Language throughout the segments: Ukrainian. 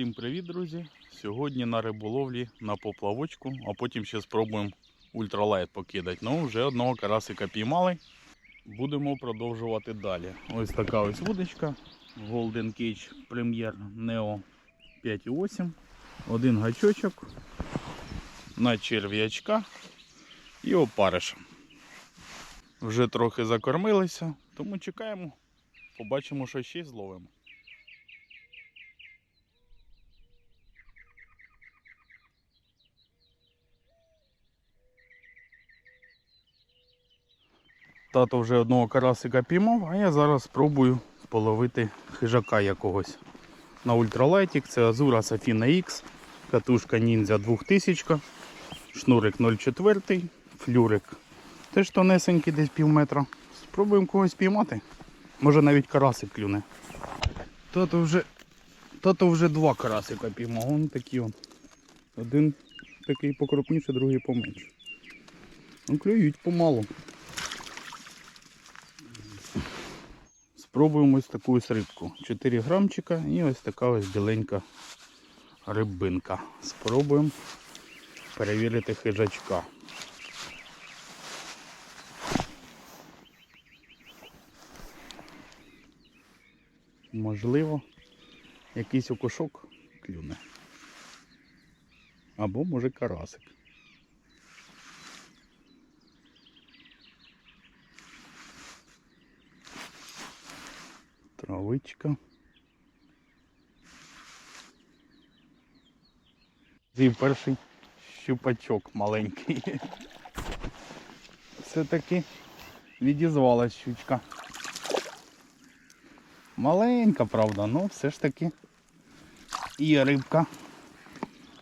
Всім привіт, друзі! Сьогодні на риболовлі на поплавочку, а потім ще спробуємо ультралайт покидати. Ну, вже одного карасика піймали. Будемо продовжувати далі. Ось така ось вудочка. Golden Cage Premier Neo 5.8. Один гачочок на черв'ячка і опариш. Вже трохи закормилися, тому чекаємо. Побачимо, що ще зловимо. Тато вже одного карасика піймав, а я зараз спробую половити хижака якогось. На ультралайтік це Азура Safina X, катушка Ninja 2000, шнурик 0,4, флюрик теж тонесенький, десь пів метра. Спробуємо когось піймати. Може навіть карасик клюне. Тато вже, тато вже два карасика піймав, вон такі он. Один такий покрупніше, другий поменше. Ну, клюють помалу. Спробуємо ось таку ось рибку. 4 грамчика і ось така ось біленька рибинка. Спробуємо перевірити хижачка. Можливо, якийсь окушок клюне. Або може карасик. Травичка. Зів перший щупачок маленький. Все-таки відізвалась щучка. Маленька, правда, але все ж таки є рибка.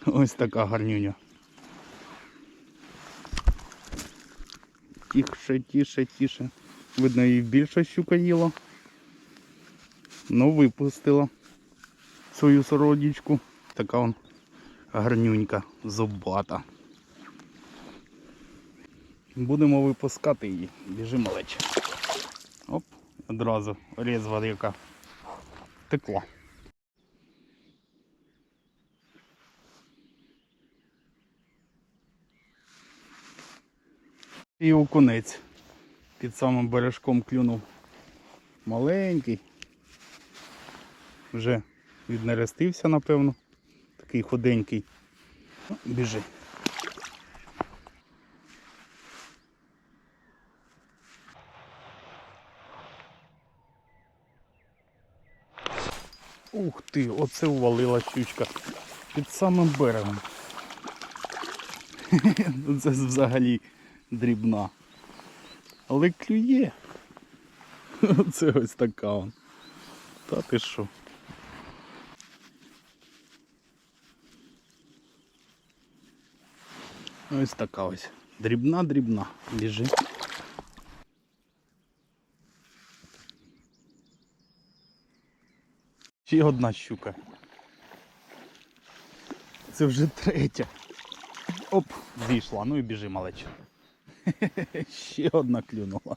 Ось така гарнюня. Тіше, тіше, тіше. Видно, її більше щука їла. Ну, випустила свою сородічку. Така он гарнюнька, зубата. Будемо випускати її. Біжи малече. Оп, одразу резва яка текла. І окунець під самим бережком клюнув. Маленький. Вже віднерестився, напевно. Такий худенький. Ну, Біжи. Ух ти, оце увалила щучка. Під самим берегом. Ну, Це взагалі дрібна. Але клює. Оце ось така он. Та ти що? Ось така ось. Дрібна-дрібна. Біжи. Ще одна щука. Це вже третя. Оп, зійшла. Ну і біжи, малеча. Ще одна клюнула.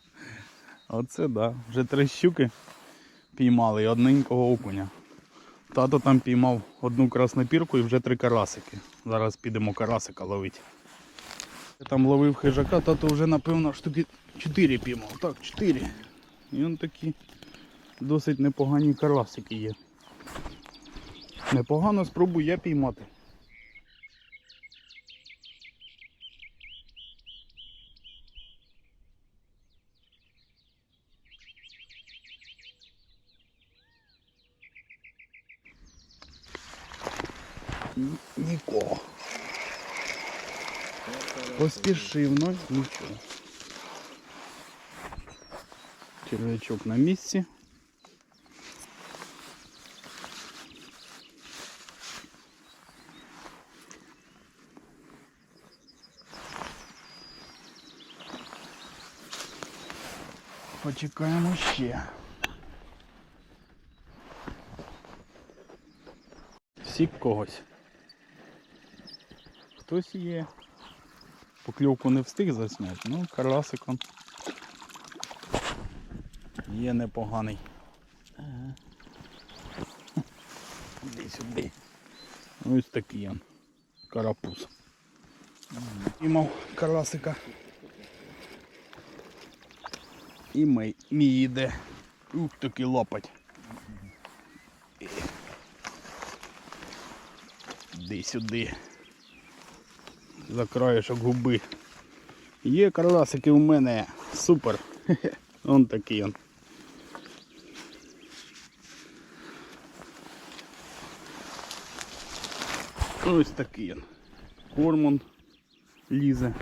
Оце да. Вже три щуки піймали і одненького окуня. Тато там піймав одну краснопірку і вже три карасики. Зараз підемо карасика ловити. Я там ловив хижака, тато вже напевно штуки 4 піймав. Так, 4. І он такі досить непогані карасики є. Непогано спробую я піймати. Поспішив, ну нічого. Червячок на місці. Почекаємо ще. Сік когось. Хтось є. Покльовку не встиг засняти, ну карасик он є непоганий. Ага. Іди сюди. Ось такий він. Карапуз. Піймав карасика. І мій, йде. Ух, такий лопать. Іди сюди. За краєшок губи. Є карасики у мене. Супер. Он такий он. Ось такий він. Кормон лізе.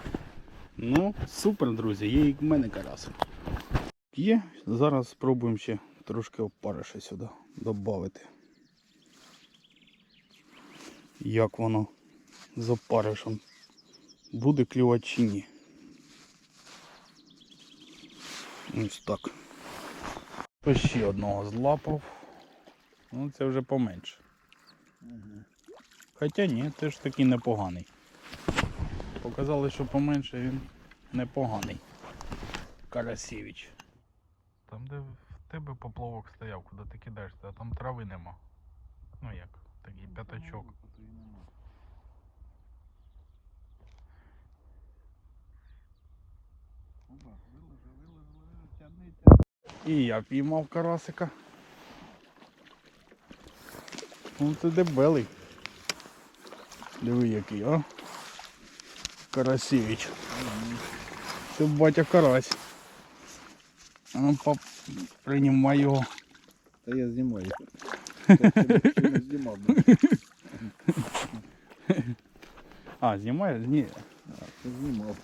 Ну, супер, друзі, є і в мене карасик. Є. Зараз спробуємо ще трошки опариша сюди додати. Як воно з опаришем. Буде клювати чи ні. Ось так. То ще одного злапав. Ну це вже поменше. Хоча ні, теж такий непоганий. Показали, що поменше він непоганий. Карасєвич. Там, де в тебе поплавок стояв, куди ти кидаєшся, а там трави нема. Ну як, такий п'ятачок. І я піймав карасика. Ну це дебелий. Диви який, а? Карасевич. Це батя карась. А ну пап, приймай його. Та я знімаю. А, знімаєш? Ні. А, знімав.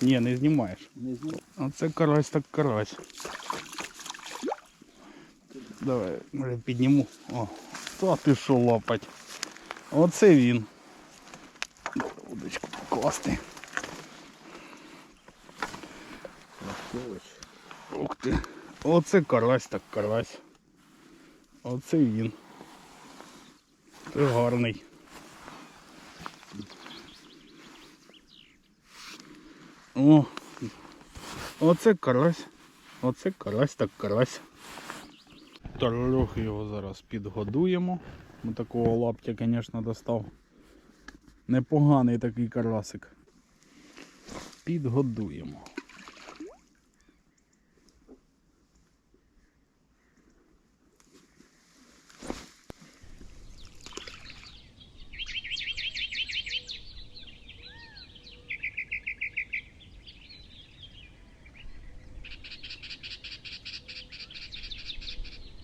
Ні, не знімаєш. Не знімав. Оце карась так карась. Давай, може підніму. О, та ти що лапать. Оце він. Удочку покласти. Ух ти. Оце карась так карась. Оце він. Це гарний. О, оце карась. Оце карась так карась. Трохи його зараз підгодуємо. Ми такого лаптя, звісно, достав. Непоганий такий карасик. Підгодуємо.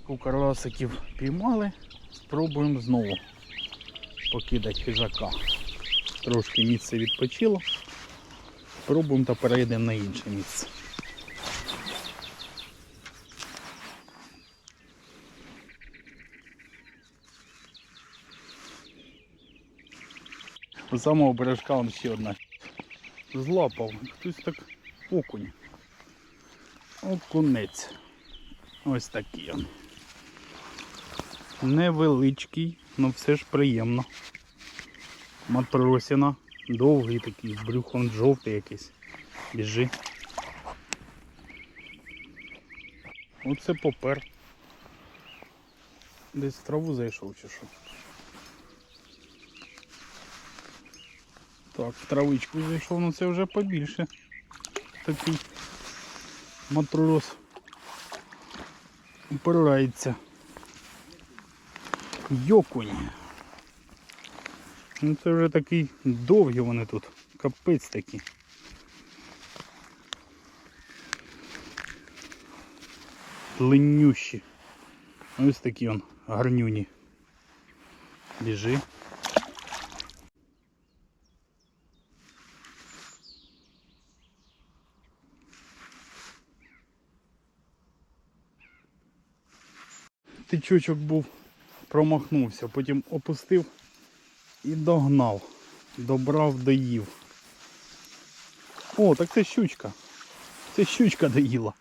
У карасиків піймали, спробуємо знову покидати хижака. Трошки місце відпочило. Спробуємо та перейдемо на інше місце. У самого бережка он ще одна. Злапав. Хтось так окунь. Окунець. Ось такий він. Невеличкий, але все ж приємно. Матросіна. Довгий такий, з брюхом жовтий якийсь. Біжи. Оце попер. Десь в траву зайшов чи що. Так, в травичку зайшов, ну це вже побільше. Такий матрос. Упирається. Йокунь. Ну це вже такий довгі вони тут. Капець такі. Длиннющі. Ось такі он гарнюні. Біжи. Тичочок був, промахнувся, потім опустив і догнав. Добрав, доїв. О, так це щучка. Це щучка доїла.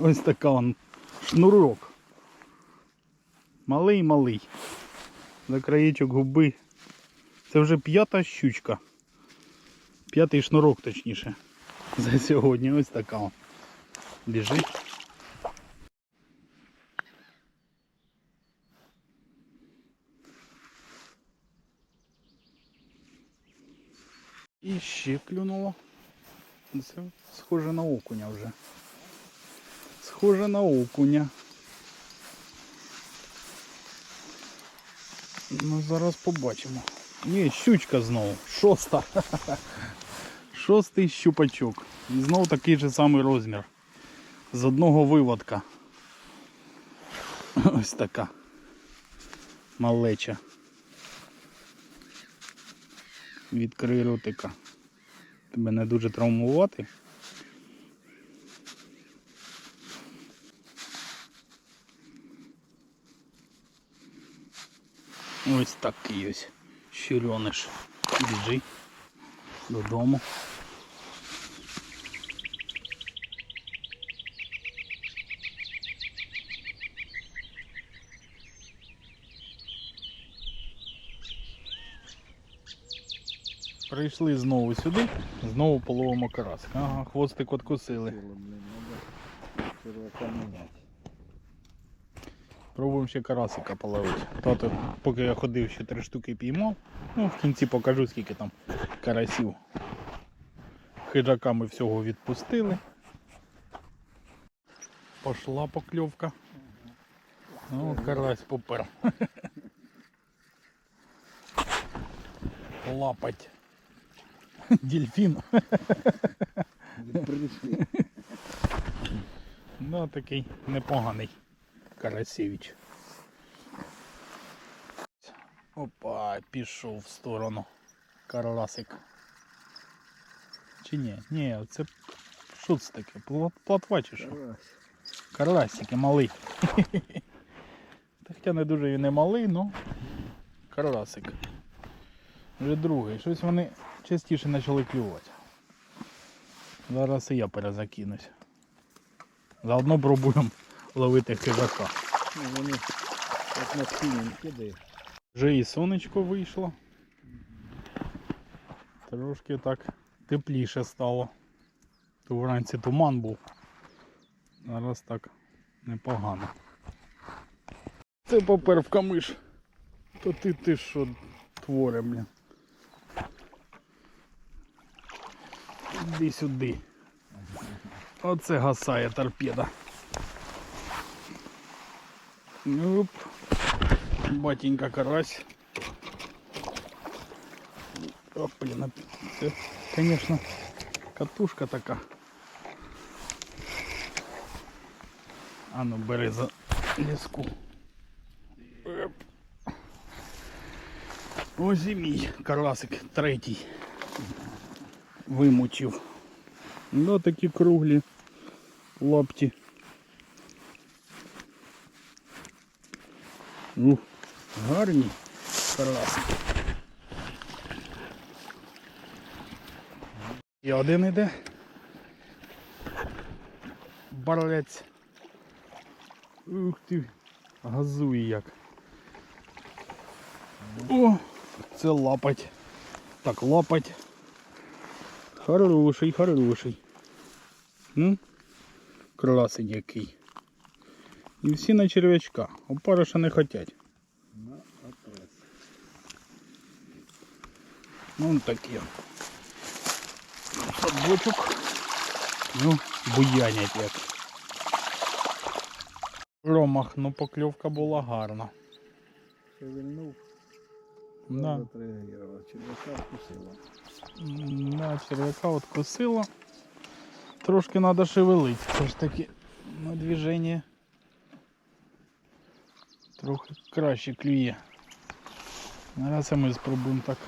Ось така он шнурок. Малий-малий. За краєчок губи. Це вже п'ята щучка. П'ятий шнурок, точніше. За сьогодні ось така. он. Біжить. І ще клюнуло. Це схоже на окуня вже. Схоже на окуня. Ну, зараз побачимо. Ні, щучка знову. Шоста. Шостий щупачок. І знову такий же самий розмір. З одного виводка. Ось така. Малеча. Відкрий ротика. Тебе не дуже травмувати. Ось такий ось щурьониш. Біжи додому. Прийшли знову сюди, знову половимо карасик. Ага, хвостик откусили. Міняти. Пробуємо ще карасика половити. Тато, поки я ходив, ще три штуки піймав. Ну, в кінці покажу, скільки там карасів. Хижака ми всього відпустили. Пошла покльовка. Ну, карась попер. Лапать. Прийшли. Ну, такий непоганий Карасевич. Опа, пішов в сторону. Карасик. Чи ні? Ні, це що це таке? Платва чи що? Карасики малий. Та Хоча не дуже і малий, ну карасик. Вже другий. Щось вони частіше почали клювати. Зараз і я перезакинусь. Заодно пробуємо ловити хижака. Ну, вони як на кидаєш. Вже і сонечко вийшло. Трошки так тепліше стало. То вранці туман був. Зараз так непогано. Це попер в камиш. То ти ти що творе, блін. Іди сюди. Оце гасає торпеда. Оп. Батенька карась. О, блін, а це, конечно, катушка така. А ну бери за ліску. Оп. Ось і мій карасик третій. Вимучив. Ну такі круглі лапті. Ух, гарні карасики. І один іде. Барлець. Ух ти, газує як. О, це лапать. Так, лапать. Хороший, хороший. Ну, красень який. І всі на черв'ячка. Опариша не хотять. Ну такі. Садочок. Ну, буянять як. Ромах, ну покльовка була гарна. Шевельнув. Да. Да. Отреагував. Червяка вкусила. Да, черв'яка от косила. Трошки треба шевелити. Все ж таки на движення трохи краще клює. Зараз ми спробуємо так.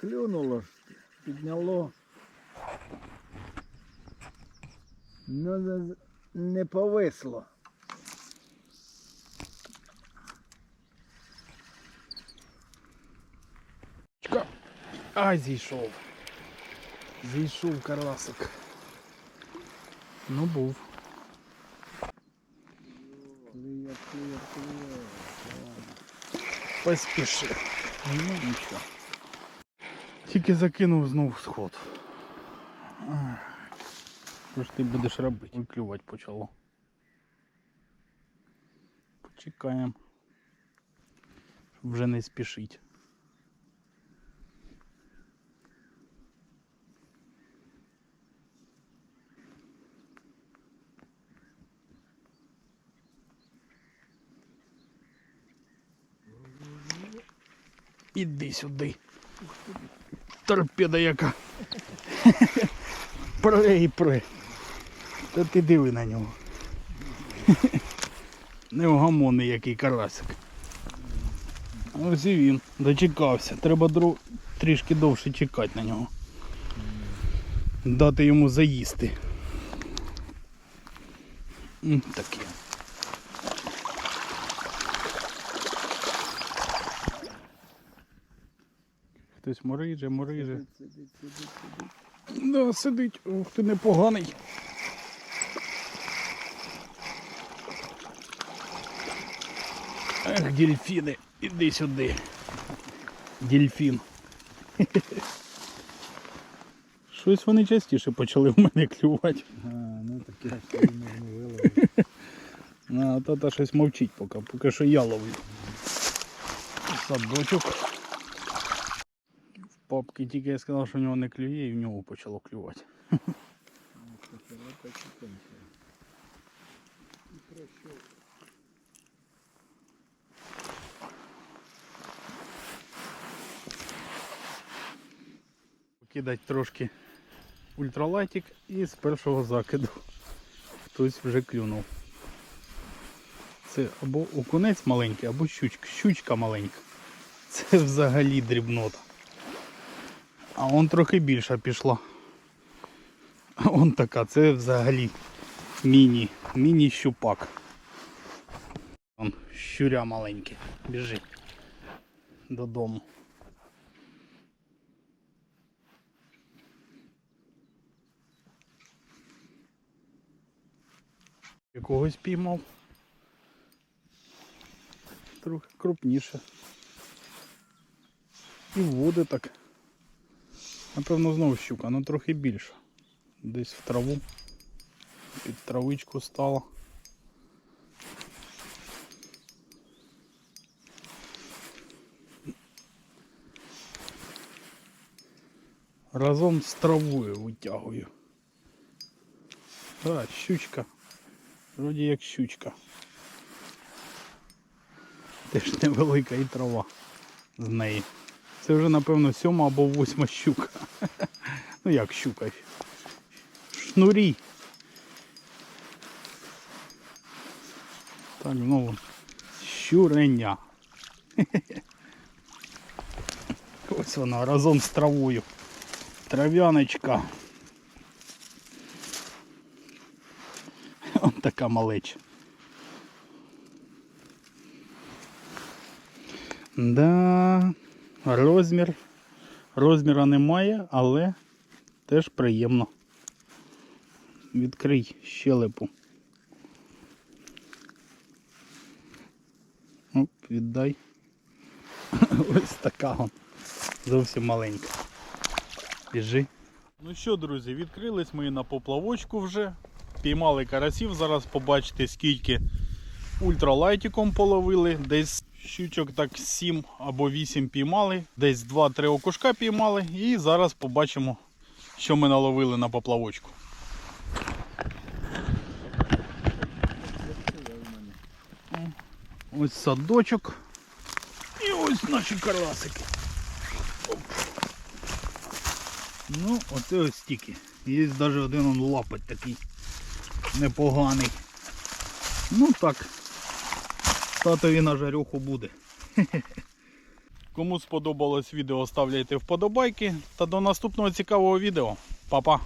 Клюнуло, підняло. Ну, не повисло. Ай, зійшов. Зійшов карасик. Ну був. Клює. Поспішив. Ну нічого. Тільки закинув знов сход. Що ж ти будеш робити? Клювати почало. Почекаємо. Щоб вже не спішить. Іди сюди. Торпеда яка. Пре і пре. Та ти диви на нього. Невгамонний який карасик. Ось і він. Дочекався. Треба дру... трішки довше чекати на нього. Дати йому заїсти. Таке. Хтось мориже, мориже. Сидить, сидить, сидить. Да, сидить. Ух ти непоганий. Ех, дельфіни, іди сюди. Дельфін. Щось вони частіше почали в мене клювати. А, ну таке, не виловив. А тата щось мовчить поки, поки що я ловлю. Садочок. Папки тільки я сказав, що в нього не клює, і в нього почало клювати. Кидать трошки ультралайтик і з першого закиду хтось вже клюнув. Це або окунець маленький, або щучка, щучка маленька. Це взагалі дрібнота. А он трохи більша пішла. Он така, це взагалі міні, міні-щупак. Он щуря маленьке, біжить додому. Якогось піймав. Трохи крупніше. І води так. Напевно, знову щука, але трохи більше. Десь в траву. Під травичку стала. Разом з травою витягую. А, щучка. Вроді як щучка. Теж невелика і трава з неї. Це вже напевно сьома або восьма щука. Ну як щука? Шнурі. Так, знову щуреня. Ось вона разом з травою. Трав'яночка. Ось така малеча. Да, розмір. Розміра немає, але теж приємно. Відкрий щелепу. Оп, віддай. Ось така вон. Зовсім маленька. Біжи. Ну що, друзі, відкрились ми на поплавочку вже. Піймали карасів. Зараз побачите, скільки ультралайтиком половили. Десь щучок так 7 або 8 піймали, десь 2-3 окушка піймали. І зараз побачимо, що ми наловили на поплавочку. Ось садочок. І ось наші карасики. Ну, оце ось стільки. Є навіть один он лапать такий непоганий. Ну так. Татові на жарюху буде. Кому сподобалось відео, ставляйте вподобайки. Та до наступного цікавого відео. Па-па!